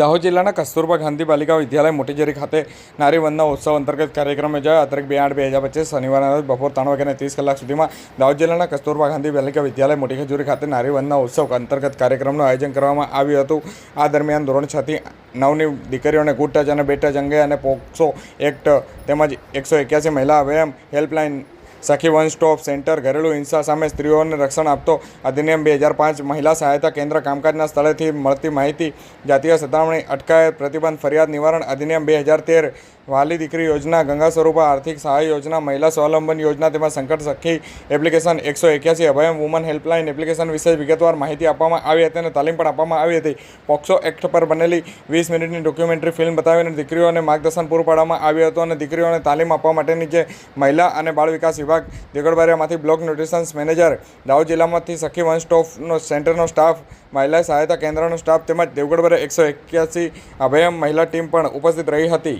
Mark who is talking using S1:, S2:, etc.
S1: દાહોદ જિલ્લાના કસ્તુરબા ગાંધી બાલિકા વિદ્યાલય મોટીજરી ખાતે નારી વંદના ઉત્સવ અંતર્ગત કાર્યક્રમ યોજાયો. આ બે આઠ બે હજાર પચીસ શનિવારના રોજ બપોર ત્રણ વાગ્યાને ત્રીસ કલાક સુધીમાં દાહોદ જિલ્લાના કસ્તુરબા ગાંધી બાલિકા વિદ્યાલય મોટી ખજૂરી ખાતે નારી ઉત્સવ અંતર્ગત કાર્યક્રમનું આયોજન કરવામાં આવ્યું હતું. આ દરમિયાન ધોરણ છ થી નવની દીકરીઓને ગુડ અને બેડ ટચ અંગે અને પોક્સો એક્ટ તેમજ એકસો એક્યાસી મહિલા Abhayam helpline Sakhi one stop centre ઘરેલું હિંસા સામે સ્ત્રીઓને રક્ષણ આપતો અધિનિયમ બે હજાર પાંચ મહિલા સહાયતા કેન્દ્ર કામકાજના સ્થળેથી મળતી માહિતી જાતીય સતામણી અટકાયત પ્રતિબંધ ફરિયાદ નિવારણ અધિનિયમ બે હજાર તેર વાલી દીકરી યોજના, ગંગા સ્વરૂપા આર્થિક સહાય યોજના, મહિલા સ્વાવલંબન યોજના તેમજ સંકટ સખી એપ્લિકેશન એકસો એક્યાસી અભયમ વુમન હેલ્પલાઇન એપ્લિકેશન વિશે વિગતવાર માહિતી આપવામાં આવી હતી અને તાલીમ પણ આપવામાં આવી હતી. પોક્સો એક્ટ પર બનેલી વીસ મિનિટની ડોક્યુમેન્ટરી ફિલ્મ બતાવીને દીકરીઓને માર્ગદર્શન પૂરું પાડવામાં આવ્યું હતું અને દીકરીઓને તાલીમ આપવા માટેની જે મહિલા અને બાળ વિકાસ વિભાગ દેગડબારિયામાંથી બ્લોક ન્યુટ્રિશન્સ મેનેજર, દાહોદ જિલ્લામાંથી સખી વન સ્ટોપનો સેન્ટરનો સ્ટાફ, મહિલા સહાયતા કેન્દ્રનો સ્ટાફ તેમજ દેવગઢ એકસો એક્યાસી અભયમ મહિલા ટીમ પણ ઉપસ્થિત રહી હતી.